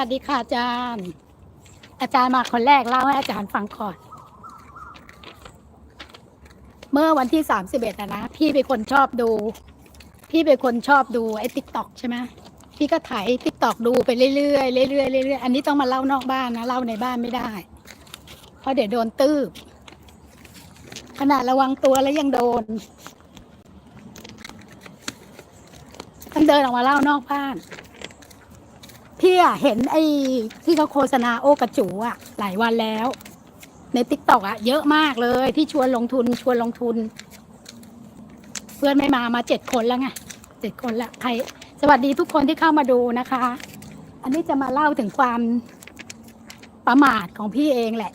วัสดีค่ะอาจารย์ อาจารย์มาคนแรกเล่าให้อาจารย์ฟังก่อน เมื่อวันที่สามสิบเอ็ดนะ พี่เป็นคนชอบดู พี่เป็นคนชอบดูไอ้ติ๊กต็อกใช่ไหมพี่ก็ถ่ายติ๊กต็อกดูไปเรื่อยๆเรื่อยๆเรื่อยๆอันนี้ต้องมาเล่านอกบ้านนะเล่าในบ้านไม่ได้ เพราะเดี๋ยวโดนตืบขนาดระวังตัวแล้วยังโดนต้องเดินออกมาเล่านอกบ้าน พี่อะเห็นไอ้ที่เขาโฆษณาโอกระจูอะหลายวันแล้ว ในติ๊กต็อกอะเยอะมากเลยที่ชวนลงทุนชวนลงทุน เพื่อนไม่มามาเจ็ดคนแล้วไงเจ็ดคนละใครสวัสดีทุกคนที่เข้ามาดูนะคะ อันนี้จะมาเล่าถึงความประมาทของพี่เองแหละ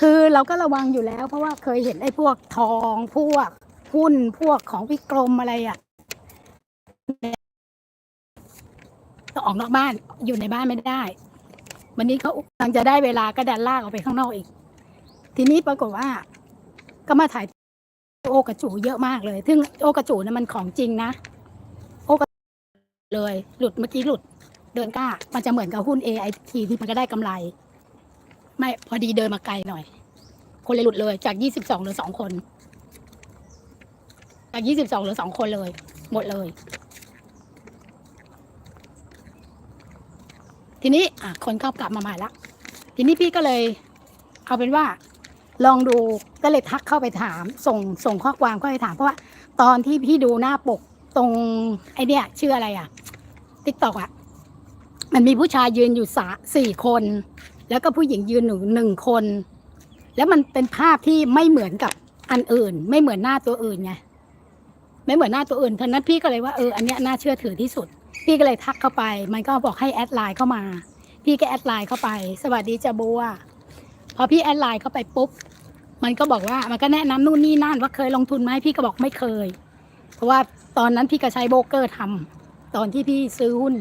คือเราก็ระวังอยู่แล้ว เพราะว่าเคยเห็นไอ้พวกทองพวกหุ้นพวกของวิกรมอะไรอะ ออกนอกบ้าน อยู่ในบ้านไม่ได้ วันนี้เขากำลังจะได้เวลาก็ดันลากออกไปข้างนอกอีก ทีนี้ปรากฏว่า ก็มาถ่ายโอกระจูเยอะมากเลย ซึ่งโอกระจูเนี่มันของจริงนะ โอกระจูเลย หลุดเมื่อกี้หลุด เดินกล้า มันจะเหมือนกับหุ้น AIT ที่มันก็ได้กำไร ไม่พอดีเดินมาไกลหน่อย คนเลยหลุดเลย จากยี่สิบสองเหลือสองคน จากยี่สิบสองเหลือสองคนเลย หมดเลย ทีนี้คนเข้ากลับมาใหม่ละ ทีนี้พี่ก็เลย เอาเป็นว่า ลองดูก็เลยทักเข้าไปถาม ส่งส่งข้อความเข้าไปถามเพราะว่า ตอนที่พี่ดูหน้าปกตรงไอเนี้ยชื่ออะไรอะติ๊กตอกอะ มันมีผู้ชายยืนอยู่สาสี่คน แล้วก็ผู้หญิงยืนหนึ่งหนึ่งคน แล้วมันเป็นภาพที่ไม่เหมือนกับอันอื่น ไม่เหมือนหน้าตัวอื่นไงไม่เหมือนหน้าตัวอื่นท่านั้นพี่ก็เลยว่าเอออันเนี้ยน่าเชื่อถือที่สุด พี่ก็เลยทักเข้าไป มันก็บอกให้แอดไลน์เข้ามา พี่ก็แอดไลน์เข้าไป สวัสดีจ้าบัว พอพี่แอดไลน์เข้าไปปุ๊บ มันก็บอกว่า มันก็แนะนำนู่นนี่นั่นว่าเคยลงทุนไหมพี่ก็บอกไม่เคย เพราะว่าตอนนั้นพี่ก็ใช้โบรกเกอร์ทำตอนที่พี่ซื้อหุ้น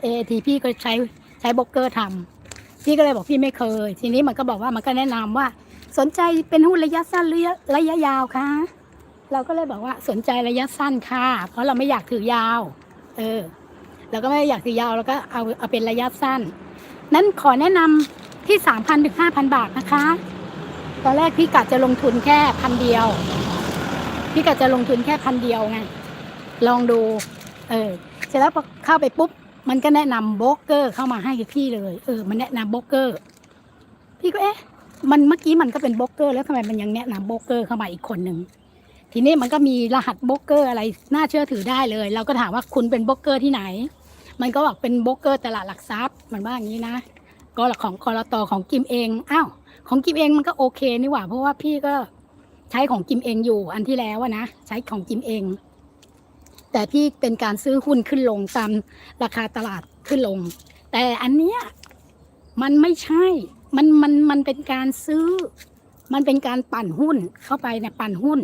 เอทีพี่ก็ใช้ใช้โบรกเกอร์ทำพี่ก็เลยบอกพี่ไม่เคย ทีนี้มันก็บอกว่ามันก็แนะนำว่า สนใจเป็นหุ้นระยะสั้นหรือระยะยาวคะเราก็เลยบอกว่าสนใจระยะสั้นค่ะ เพราะเราไม่อยากถือยาว เออ เราก็ไม่อยากถือยาวเราก็เอาเอาเป็นระยะสั้น นั้นขอแนะนำที่สามพันถึงห้าพันบาทนะคะ ตอนแรกพี่กะจะลงทุนแค่พันเดียว พี่กะจะลงทุนแค่พันเดียวไง ลองดู เออ เสร็จแล้วพอเข้าไปปุ๊บ มันก็แนะนำโบรกเกอร์เข้ามาให้พี่เลย เออ มันแนะนำโบรกเกอร์ พี่ก็เอ๊ะ มันเมื่อกี้มันก็เป็นโบรกเกอร์แล้วทำไมมันยังแนะนำโบรกเกอร์เข้ามาอีกคนหนึ่งทีนี้มันก็มีรหัสโบรกเกอร์อะไรน่าเชื่อถือได้เลย เราก็ถามว่าคุณเป็นโบรกเกอร์ที่ไหน มันก็บอกเป็นโบรกเกอร์ตลาดหลักทรัพย์มันว่าอย่างนี้นะ ก็ของกรตของกิมเองอ้าวของกิมเองมันก็โอเคนี่หว่า เพราะว่าพี่ก็ใช้ของกิมเองอยู่อันที่แล้วนะใช้ของกิมเอง แต่พี่เป็นการซื้อหุ้นขึ้นลงตามราคาตลาดขึ้นลง แต่อันเนี้ยมันไม่ใช่ มันมันมันเป็นการซื้อ มันเป็นการปั่นหุ้นเข้าไปเนี่ยปั่นหุ้น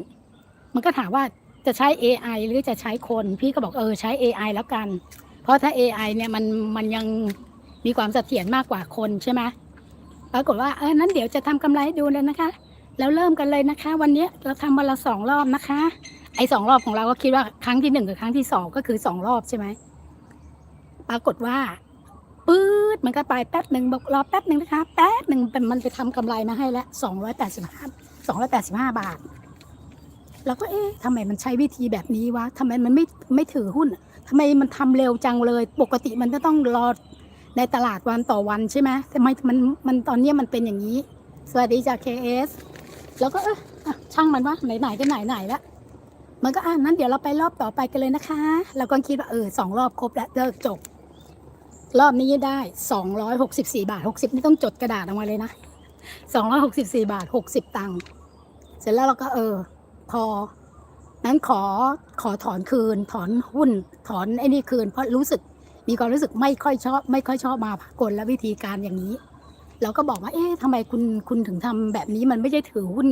มันก็ถามว่าจะใช้ AI หรือจะใช้คน พี่ก็บอกเออใช้ AI แล้วกัน เพราะถ้า AI เนี่ยมันมันยังมีความเสถียรมากกว่าคนใช่ไหมปรากฏว่าเออนั้นเดี๋ยวจะทำกำไรให้ดูเลยนะคะ แล้วเริ่มกันเลยนะคะ วันนี้เราทำวันละสองรอบนะคะ ไอ้สองรอบของเราก็คิดว่าครั้งที่หนึ่งกับครั้งที่สองก็คือสองรอบใช่ไหมปรากฏว่าปื๊ดมันก็ไปแป๊บหนึ่งบอกรอแป๊บหนึ่งนะคะ แป๊บหนึ่งเป็นมันไปทำกำไรมาให้แล้วสองร้อยแปดสิบห้าสองร้อยแปดสิบห้าบาทเราก็เอ๊ะทำไมมันใช้วิธีแบบนี้วะทำไมมันไม่ไม่ถือหุ้น ทำไมมันทำเร็วจังเลย ปกติมันจะต้องรอในตลาดวันต่อวันใช่ไหมทำไมมันมันตอนนี้มันเป็นอย่างนี้ สวัสดีจาก KS แล้วก็เออช่างมันวะไหนๆก็ไหนๆแล้วมันก็อะนั้นเดี๋ยวเราไปรอบต่อไปกันเลยนะคะเราก็คิดว่าเออสองรอบครบแล้วเลิกจบ รอบนี้ได้สองร้อยหกสิบสี่บาทหกสิบนี่ต้องจดกระดาษออกมาเลยนะสองร้อยหกสิบสี่บาทหกสิบตังค์เสร็จแล้วเราก็เออ พอ นั้นขอขอถอนคืน ถอนหุ้น ถอนไอ้นี่คืน เพราะรู้สึกมีความรู้สึกไม่ค่อยชอบ ไม่ค่อยชอบมาพากลและวิธีการอย่างนี้ เราก็บอกว่า เอ๊ะทำไมคุณคุณถึงทำแบบนี้มันไม่ได้ถือหุ้น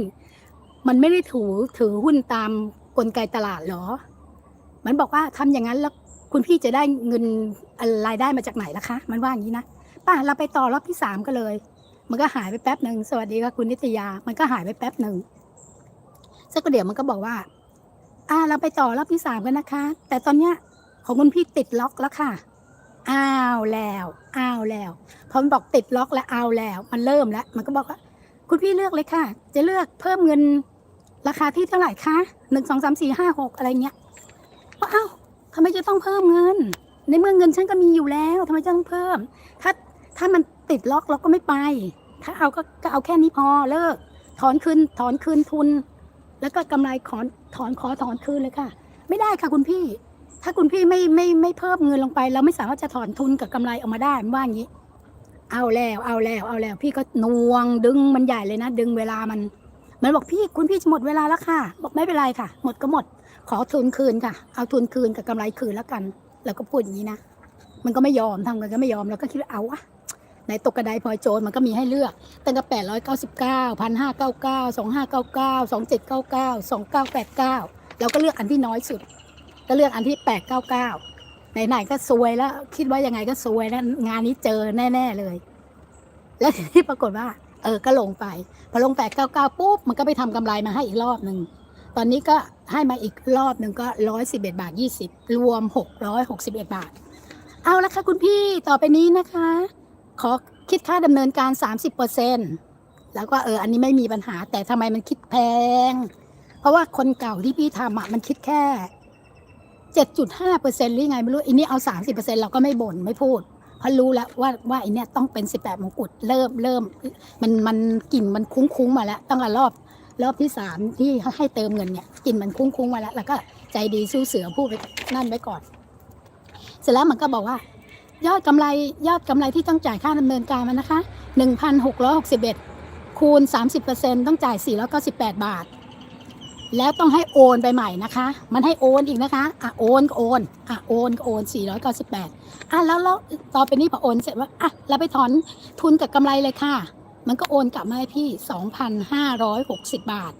มันไม่ได้ถือถือหุ้นตามกลไกตลาดเหรอ มันบอกว่าทำอย่างนั้นแล้วคุณพี่จะได้เงินรายได้มาจากไหนล่ะคะ มันว่าอย่างนี้นะป้าเราไปต่อรอบที่สามก็เลย มันก็หายไปแป๊บหนึ่งสวัสดีค่ะคุณนิตยา มันก็หายไปแป๊บหนึ่งสักเดี๋ยวมันก็บอกว่า อ่า เราไปต่อรอบที่สามกันนะคะ แต่ตอนเนี้ยของคุณพี่ติดล็อกแล้วค่ะ อ้าวแล้วอ้าวแล้วพอมันบอกติดล็อกแล้วเอาแล้ว มันเริ่มแล้ว มันก็บอกว่า คุณพี่เลือกเลยค่ะ จะเลือกเพิ่มเงินราคาที่เท่าไหร่คะหนึ่งสองสามสี่ห้าหกอะไรเงี้ยว่าอ้าวทำไมจะต้องเพิ่มเงิน ในเมื่อเงินฉันก็มีอยู่แล้วทำไมจะต้องเพิ่ม ถ้าถ้ามันติดล็อกเราก็ไม่ไป ถ้าเอาก็ก็เอาแค่นี้พอเลิก ถอนคืนถอนคืนทุน แล้วก็กำไรขอนถอนขอถอนคืนเลยค่ะ ไม่ได้ค่ะคุณพี่ ถ้าคุณพี่ไม่ไม่ไม่เพิ่มเงินลงไป เราไม่สามารถจะถอนทุนกับกำไรออกมาได้ว่าอย่างนี้ เอาแล้วเอาแล้วเอาแล้ว พี่ก็นวงดึงมันใหญ่เลยนะ ดึงเวลามันมันบอกพี่คุณพี่จะหมดเวลาแล้วค่ะ บอกไม่เป็นไรค่ะ หมดก็หมด ขอทุนคืนค่ะ เอาทุนคืนกับกำไรคืนแล้วกัน แล้วก็พูดอย่างนี้นะมันก็ไม่ยอมทำกันก็ไม่ยอมแล้วก็คิดว่าเอาวะ ในตกกระไดพลอยโจรมันก็มีให้เลือก ตั้งแต่แปดร้อยเก้าสิบเก้าพันห้าเก้าเก้าสองห้าเก้าเก้าสองเจ็ดเก้าเก้าสองเก้าแปดเก้าเราก็เลือกอันที่น้อยสุด ก็เลือกอันที่แปดเก้าเก้าไหนๆก็ซวยแล้ว คิดว่ายังไงก็ซวยแล้วงานนี้เจอแน่ ๆเลย แล้วทีนี้ปรากฏว่า เออก็ลงไป พอลงแปดเก้าเก้าปุ๊บมันก็ไปทำกำไรมาให้อีกรอบหนึ่งตอนนี้ก็ให้มาอีกรอบหนึ่งก็ร้อยสิบเอ็ดบาทยี่สิบรวมหกร้อยหกสิบเอ็ดบาท เอาละค่ะคุณพี่ต่อไปนี้นะคะ ขอคิดค่าดำเนินการ 30%แล้วก็เอออันนี้ไม่มีปัญหา แต่ทำไมมันคิดแพง เพราะว่าคนเก่าที่พี่ทำอะมันคิดแค่ 7.5%หรือไงไม่รู้อันนี้เอา 30%เราก็ไม่บ่นไม่พูดเพราะรู้แล้วว่าว่าอันเนี้ยต้องเป็น 18มงกุฎเริ่มเริ่ม มันมันกลิ่นมันคุ้งคุ้งมาแล้วตั้งแต่รอบรอบที่สามที่ให้เติมเงินเนี่ยกลิ่นมันคุ้งคุ้งมาแล้ว แล้วก็ใจดีสู้เสือพูดไปนั่นไว้ก่อน เสร็จแล้วมันก็บอกว่า ยอดกำไรยอดกำไรที่ต้องจ่ายค่าดำเนินการมันนะคะ1,661 คูณ 30%ต้องจ่าย498 บาท แล้วต้องให้โอนไปใหม่นะคะ มันให้โอนอีกนะคะอะโอนก็โอนอะโอนก็โอน 498อะแล้วแล้วต่อไปนี้พอโอนเสร็จว่าอะเราไปถอนทุนกับกำไรเลยค่ะ มันก็โอนกลับมาให้พี่ 2,560 บาท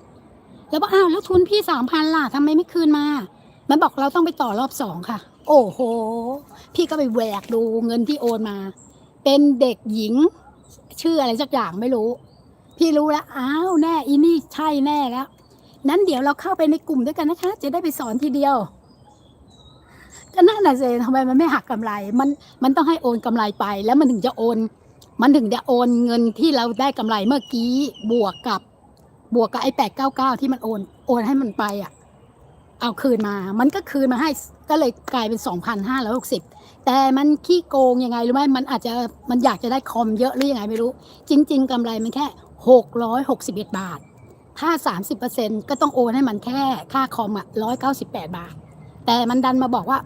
แล้วบอกอ้าวแล้วทุนพี่ 3,000ล่ะทำไมไม่คืนมา มันบอกเราต้องไปต่อรอบสองค่ะ โอ้โห พี่ก็ไปแหวกดูเงินที่โอนมา เป็นเด็กหญิง ชื่ออะไรสักอย่างไม่รู้ พี่รู้แล้ว อ้าวแน่อีนี่ใช่แน่แล้ว นั้นเดี๋ยวเราเข้าไปในกลุ่มด้วยกันนะคะ จะได้ไปสอนทีเดียวก็นั่นน่ะสิทำไมมันไม่หักกำไร มันมันต้องให้โอนกำไรไป แล้วมันถึงจะโอน มันถึงจะโอนเงินที่เราได้กำไรเมื่อกี้บวกกับบวกกับไอ้แปดเก้าเก้าที่มันโอน โอนให้มันไปอะ เอาคืนมา มันก็คืนมาให้ก็เลยกลายเป็น 2,560 แต่มันขี้โกงยังไงรู้ไหมมันอาจจะมันอยากจะได้คอมเยอะหรือยังไงไม่รู้ จริง ๆกำไรมันแค่ 661 บาท ถ้า 30%ก็ต้องโอนให้มันแค่ค่าคอมอะ198 บาท แต่มันดันมาบอกว่า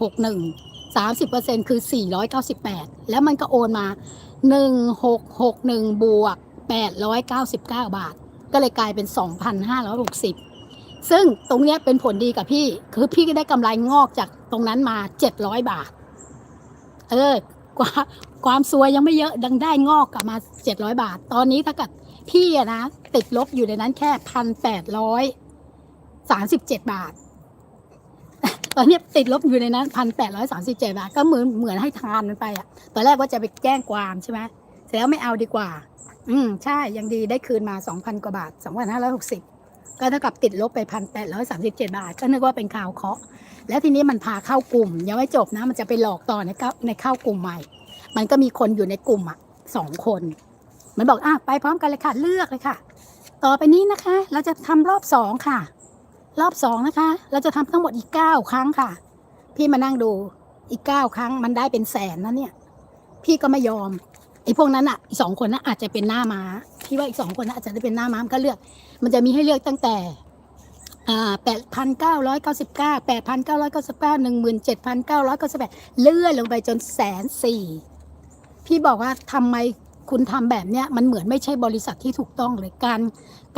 1,661 30%คือ 498 แล้วมันก็โอนมา 1661 บวก 899 บาท ก็เลยกลายเป็น 2,560 ซึ่งตรงเนี้ยเป็นผลดีกับพี่ คือพี่ก็ได้กำไรงอกจากตรงนั้นมา700บาท เออ ความความซวยยังไม่เยอะดังได้งอกกลับมา700บาท ตอนนี้ถ้าเกิดพี่อะนะติดลบอยู่ในนั้นแค่พันแปดร้อยสามสิบเจ็ดบาท ตอนนี้ติดลบอยู่ในนั้นพันแปดร้อยสามสิบเจ็ดบาท ก็เหมือนเหมือนให้ทานมันไปอะตอนแรกว่าจะไปแจ้งความใช่ไหมเสร็จแล้วไม่เอาดีกว่า อืมใช่ยังดีได้คืนมาสองพันกว่าบาทสองพันห้าร้อยหกสิบ ก็เท่ากับติดลบไปพันแปดร้อยสามสิบเจ็ดบาท ก็นึกว่าเป็นข่าวเคาะ แล้วทีนี้มันพาเข้ากลุ่ม ยังไม่จบนะ มันจะไปหลอกต่อในเข้าในเข้ากลุ่มใหม่ มันก็มีคนอยู่ในกลุ่มอะสองคน มันบอกอะไปพร้อมกันเลยค่ะ เลือกเลยค่ะ ต่อไปนี้นะคะ เราจะทำรอบสองค่ะ รอบสองนะคะ เราจะทำทั้งหมดอีกเก้าครั้งค่ะ พี่มานั่งดูอีกเก้าครั้งมันได้เป็นแสนนะเนี่ย พี่ก็ไม่ยอม อ้พวกนั้นอะอีสองคนนั้นอาจจะเป็นหน้าม้าพี่ว่าอีกสองคนนั้นอาจจะได้เป็นหน้าม้ามันก็เลือก มันจะมีให้เลือกตั้งแต่แปดพันเก้าร้อยเก้าสิบเก้าแปดพันเก้าร้อยเก้าสิบเก้าหนึ่งหมื่นเจ็ดพันเก้าร้อยเก้าสิบแปดเลื่อนลงไปจนแสนสี่พี่บอกว่าทำไมคุณทำแบบเนี้ยมันเหมือนไม่ใช่บริษัทที่ถูกต้องเลยการ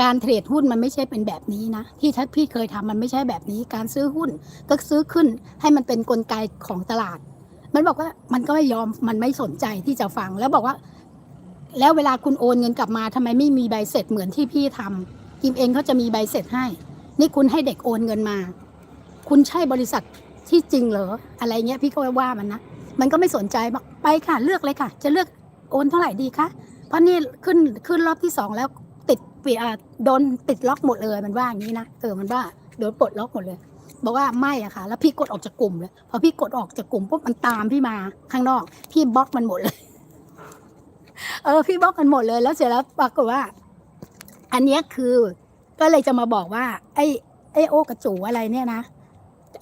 การเทรดหุ้นมันไม่ใช่เป็นแบบนี้นะที่ทัดพี่เคยทำมันไม่ใช่แบบนี้ การซื้อหุ้นก็ซื้อขึ้นให้มันเป็นกลไกของตลาด มันบอกว่ามันก็ไม่ยอมมันไม่สนใจที่จะฟังแล้วบอกว่า แล้วเวลาคุณโอนเงินกลับมาทำไมไม่มีใบเสร็จเหมือนที่พี่ทำกิมเองเขาจะมีใบเสร็จให้ นี่คุณให้เด็กโอนเงินมา คุณใช่บริษัทที่จริงเหรออะไรเงี้ยพี่ก็ว่ามันนะมันก็ไม่สนใจบอกไปค่ะเลือกเลยค่ะ จะเลือกโอนเท่าไหร่ดีคะเพราะนี่ขึ้นขึ้นรอบที่สองแล้วติดปีโดนติดล็อกหมดเลยมันว่าอย่างนี้นะเออมันว่าโดนปลดล็อกหมดเลย บอกว่าไม่อะค่ะ แล้วพี่กดออกจากกลุ่มเลยพอพี่กดออกจากกลุ่มปุ๊บมันตามพี่มาข้างนอก พี่บล็อกมันหมดเลย เออ พี่บล็อกมันหมดเลย แล้วเสร็จแล้วปรากฏว่า อันนี้คือ ก็เลยจะมาบอกว่า ไอ้ไอ้โอกระจูอะไรเนี่ยนะ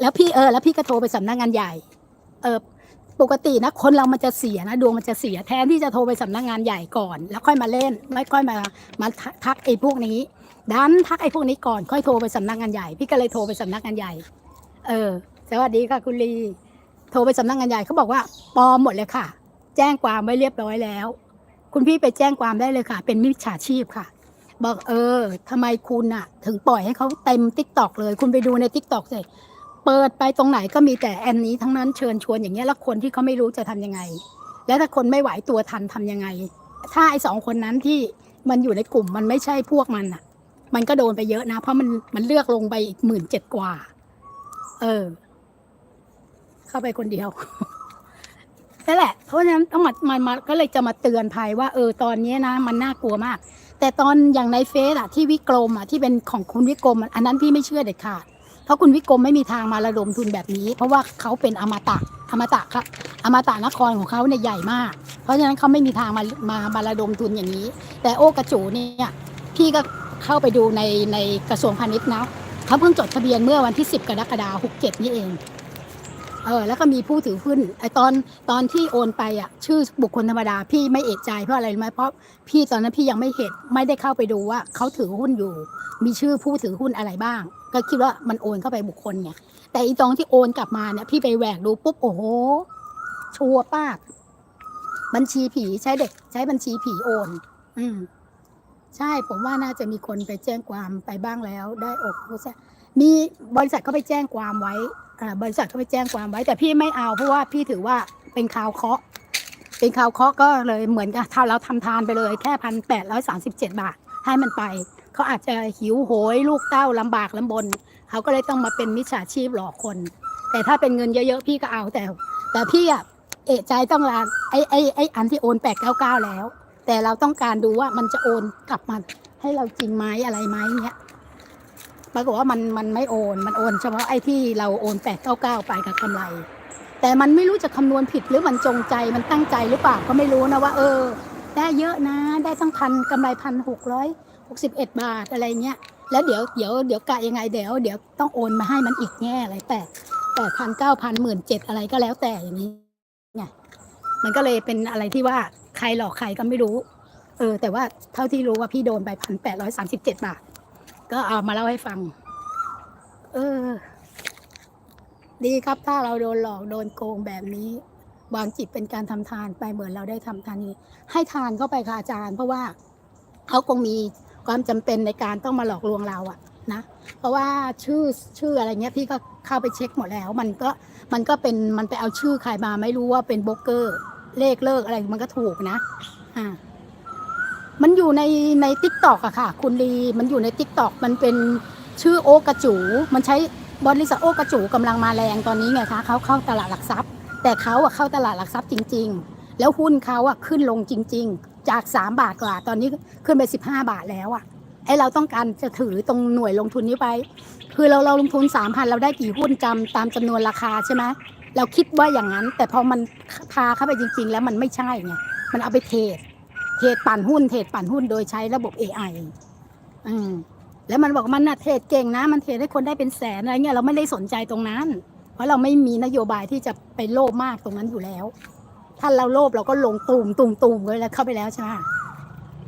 แล้วพี่เออ แล้วพี่ก็โทรไปสำนักงานใหญ่ เออปกตินะคนเรามันจะเสียนะดวงมันจะเสียแทนที่จะโทรไปสำนักงานใหญ่ก่อน แล้วค่อยมาเล่นแล้วค่อยมามาทักไอ้พวกนี้ ดันทักไอ้พวกนี้ก่อนค่อยโทรไปสำนักงานใหญ่ พี่ก็เลยโทรไปสำนักงานใหญ่ เออ สวัสดีค่ะคุณลี โทรไปสำนักงานใหญ่เขาบอกว่าปลอมหมดเลยค่ะ แจ้งความไว้เรียบร้อยแล้ว คุณพี่ไปแจ้งความได้เลยค่ะ เป็นมิจฉาชีพค่ะ บอกเออทำไมคุณอะถึงปล่อยให้เขาเต็มทิกตอกเลย คุณไปดูในทิกตอกสิเปิดไปตรงไหนก็มีแต่แอนนี้ทั้งนั้นเชิญชวนอย่างเงี้ยแล้วคนที่เขาไม่รู้จะทํำยังไง แล้วถ้าคนไม่ไหวตัวทันทํำยังไง ถ้าไอ้สองคนนั้นที่มันอยู่ในกลุ่มมันไม่ใช่พวกมันอะ มันก็โดนไปเยอะนะ เพราะมันมันเลือกลงไปอีกหมื่นเจ็ดกว่า เออ เข้าไปคนเดียวนั่นแหละ เพราะฉะนั้นต้องมามามาก็เลยจะมาเตือนภัยว่า เออตอนนี้นะ มันน่ากลัวมาก แต่ตอนอย่างในเฟซอะที่วิกรมอะที่เป็นของคุณวิกรมอันนั้นพี่ไม่เชื่อเด็ดขาดเพราะคุณวิกรมไม่มีทางมาระดมทุนแบบนี้ เพราะว่าเขาเป็นอมตะอมตะครับอมตะนครของเขาเนี่ยใหญ่มาก เพราะฉะนั้นเขาไม่มีทางมามามาระดมทุนอย่างนี้ แต่โอกระจูเนี่ย พี่ก็ เข้าไปดูในในกระทรวงพาณิชย์นะเขาเพิ่งจดทะเบียนเมื่อวันที่ 10 กรกฎาคม67 นี่เองเออแล้วก็มีผู้ถือหุ้นไอตอนตอนที่โอนไปอะชื่อบุคคลธรรมดาพี่ไม่เอกใจเพราะอะไรรู้ไหมเพราะพี่ตอนนั้นพี่ยังไม่เห็นไม่ได้เข้าไปดูว่าเขาถือหุ้นอยู่ มีชื่อผู้ถือหุ้นอะไรบ้าง ก็คิดว่ามันโอนเข้าไปบุคคลไงแต่อีตอนที่โอนกลับมาเนี่ยพี่ไปแหวกดูปุ๊บโอ้โหชัวร์ป้าบัญชีผีใช้เด็ก ใช้บัญชีผีโอน อืม ใช่ผมว่าน่าจะมีคนไปแจ้งความไปบ้างแล้ว ได้อกผู้เสียมีบริษัทเขาไปแจ้งความไว้อ่าบริษัทเขาไปแจ้งความไว้ แต่พี่ไม่เอาเพราะว่าพี่ถือว่าเป็นข่าวเคราะห์เป็นข่าวเคราะห์ก็เลยเหมือนกับถ้าเราทำทานไปเลยแค่พันแปดร้อยสามสิบเจ็ดบาท ให้มันไป เขาอาจจะหิวโหย ลูกเต้าลำบากลำบน เขาก็เลยต้องมาเป็นมิจฉาชีพหลอกคน แต่ถ้าเป็นเงินเยอะๆ พี่ก็เอาแต่ แต่พี่อะเอะใจต้องลาไอ้ไอ้ไอ้อันที่โอนแปดเก้าเก้าแล้ว แต่เราต้องการดูว่ามันจะโอนกลับมาให้เราจริงไหมอะไรไหมเนี้ยปรากฏว่ามันมันไม่โอน มันโอนเฉพาะไอ้ที่เราโอนแปดเก้าเก้าไปกับกำไร แต่มันไม่รู้จะคำนวณผิดหรือมันจงใจมันตั้งใจหรือเปล่าก็ไม่รู้นะว่า เออ ได้เยอะนะ ได้ตั้งพันกำไรพันหกร้อยหกสิบเอ็ดบาทอะไรเงี้ยแล้วเดี๋ยวเดี๋ยวเดี๋ยวกะยังไงเดี๋ยวเดี๋ยวต้องโอนมาให้มันอีกแง่อะไรแปดแปดพันเก้าพันหมื่นเจ็ดอะไรก็แล้วแต่อย่างนี้ไงมันก็เลยเป็นอะไรที่ว่า ใครหลอกใครก็ไม่รู้ เออ แต่ว่าเท่าที่รู้ว่าพี่โดนไปพันแปดร้อยสามสิบเจ็ดบาท ก็เอามาเล่าให้ฟัง เออ ดีครับถ้าเราโดนหลอกโดนโกงแบบนี้วางจิตเป็นการทำทานไปเหมือนเราได้ทำทานนี้ ให้ทานเข้าไปค่ะอาจารย์ เพราะว่าเขาคงมีความจำเป็นในการต้องมาหลอกลวงเราอะนะเพราะว่าชื่อชื่ออะไรเงี้ยพี่ก็เข้าไปเช็คหมดแล้ว มันก็มันก็เป็นมันไปเอาชื่อใครมาไม่รู้ว่าเป็นโบรกเกอร์ เลขเลิกอะไรมันก็ถูกนะอ่ามันอยู่ในในทิกตอกอะค่ะ คุณลีมันอยู่ในทิกตอกมันเป็นชื่อโอกระจู มันใช้บริษัทโอกระจูกำลังมาแรงตอนนี้ไงคะเขาเข้าตลาดหลักทรัพย์ แต่เขาอะเข้าตลาดหลักทรัพย์จริง ๆ แล้วหุ้นเขาอะขึ้นลงจริง ๆ จาก 3 บาทกว่า ตอนนี้ขึ้นไป 15 บาทแล้วอะไอเราต้องการจะถือตรงหน่วยลงทุนนี้ไป คือเราเราลงทุน3,000เราได้กี่หุ้นจำตามจำนวนราคาใช่ไหม เราคิดว่าอย่างนั้น แต่พอมันพาเข้าไปจริง ๆ แล้วมันไม่ใช่ไงมันเอาไปเทรดเทรดปั่นหุ้นเทรดปั่นหุ้นโดยใช้ระบบ AI อืมแล้วมันบอกมันน่ะเทรดเก่งนะ มันเทรดให้คนได้เป็นแสนอะไรเงี้ยเราไม่ได้สนใจตรงนั้น เพราะเราไม่มีนโยบายที่จะไปโลภมากตรงนั้นอยู่แล้ว ถ้าเราโลภเราก็ลงตูมตูมตูมเลยแล้วเข้าไปแล้วใช่ไหม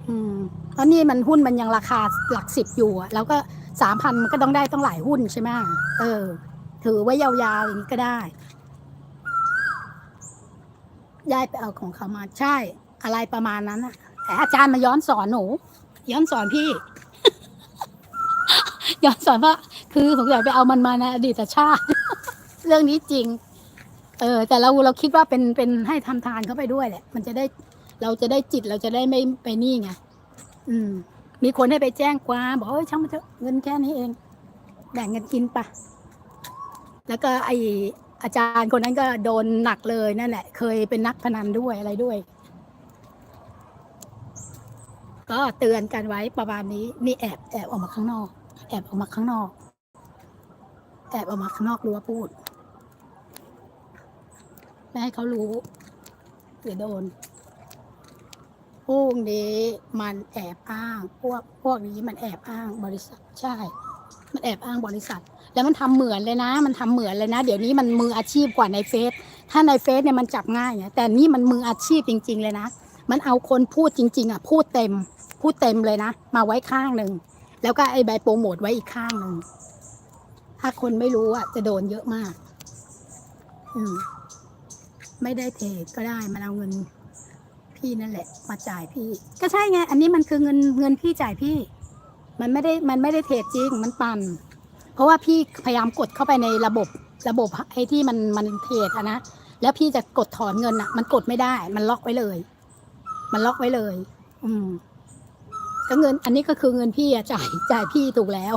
อืมเพราะนี่มันหุ้นมันยังราคาหลักสิบอยู่อะเราก็สามพันมันก็ต้องได้ต้องหลายหุ้นใช่ไหมเออ ถือไว้ยาวๆอย่างนี้ก็ได้ ยายไปเอาของเขามาใช่ อะไรประมาณนั้นอะแต่อาจารย์มาย้อนสอนหนู ย้อนสอนพี่ ย้อนสอนว่า คือสงสัยไปเอามันมาในอดีตชาติ เรื่องนี้จริง เออ แต่เราเราคิดว่าเป็นเป็นให้ทำทานเข้าไปด้วยแหละ มันจะได้เราจะได้จิตเราจะได้ไม่ไปนี่ไงอืม มีคนให้ไปแจ้งความบอกเอ้ยช่างมันเถอะเงินแค่นี้เอง แบ่งกันกินปะแล้วก็ไอ อาจารย์คนนั้นก็โดนหนักเลยนั่นแหละ เคยเป็นนักพนันด้วยอะไรด้วย ก็เตือนกันไว้ประมาณนี้นี่แอบแอบออกมาข้างนอก แอบออกมาข้างนอก แอบออกมาข้างนอกรั้วพูดไม่ให้เขารู้เดี๋ยวโดนพวกนี้มันแอบอ้าง พวกพวกนี้มันแอบอ้างบริษัทใช่ มันแอบอ้างบริษัท แล้วมันทำเหมือนเลยนะ มันทำเหมือนเลยนะ เดี๋ยวนี้มันมืออาชีพกว่าในเฟซถ้าในเฟซเนี่ยมันจับง่ายไงแต่นี่มันมืออาชีพจริง ๆ เลยนะ มันเอาคนพูดจริง ๆอะพูดเต็ม พูดเต็มเลยนะ มาไว้ข้างหนึ่งแล้วก็ไอ้ใบโปรโมทไว้อีกข้างหนึ่งถ้าคนไม่รู้อะจะโดนเยอะมาก อืมไม่ได้เทรดก็ได้มันเอาเงินพี่นั่นแหละ มาจ่ายพี่ ก็ใช่ไง อันนี้มันคือเงินเงินพี่จ่ายพี่ มันไม่ได้มันไม่ได้เทรดจริงมันปั่น ราะว่าพี่พยายามกดเข้าไปในระบบระบบไอ้ที่มันมันเทรดอะนะแล้วพี่จะกดถอนเงินอะมันกดไม่ได้ มันล็อกไว้เลย มันล็อกไว้เลย อืมก็เงิน อันนี้ก็คือเงินพี่อะจ่ายจ่ายพี่ถูกแล้ว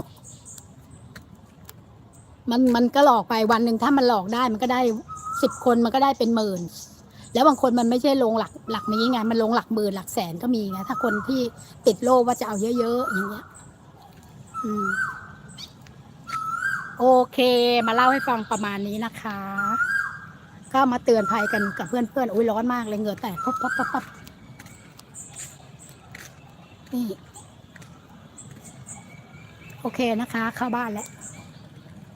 มันมันก็หลอกไปวันหนึ่งถ้ามันหลอกได้ มันก็ได้สิบคนมันก็ได้เป็นหมื่น แล้วบางคนมันไม่ใช่ลงหลักหลักนี้ไงมันลงหลักหมื่นหลักแสนก็มีไงถ้าคนที่ติดโลภว่าจะเอาเยอะๆอย่างเงี้ย อืม โอเค มาเล่าให้ฟังประมาณนี้นะคะ ก็มาเตือนภัยกันกับเพื่อนๆอุ้ยร้อนมากเลยเหงื่อแตกปั๊บปั๊บปั๊บปั๊บนี่โอเคนะคะ เข้าบ้านแล้ว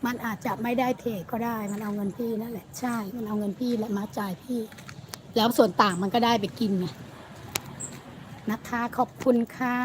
มันอาจจะไม่ได้เทก็ได้ มันเอาเงินพี่นั่นแหละใช่ มันเอาเงินพี่และมาจ่ายพี่ แล้วส่วนต่างมันก็ได้ไปกินไงนะคะ ขอบคุณค่ะ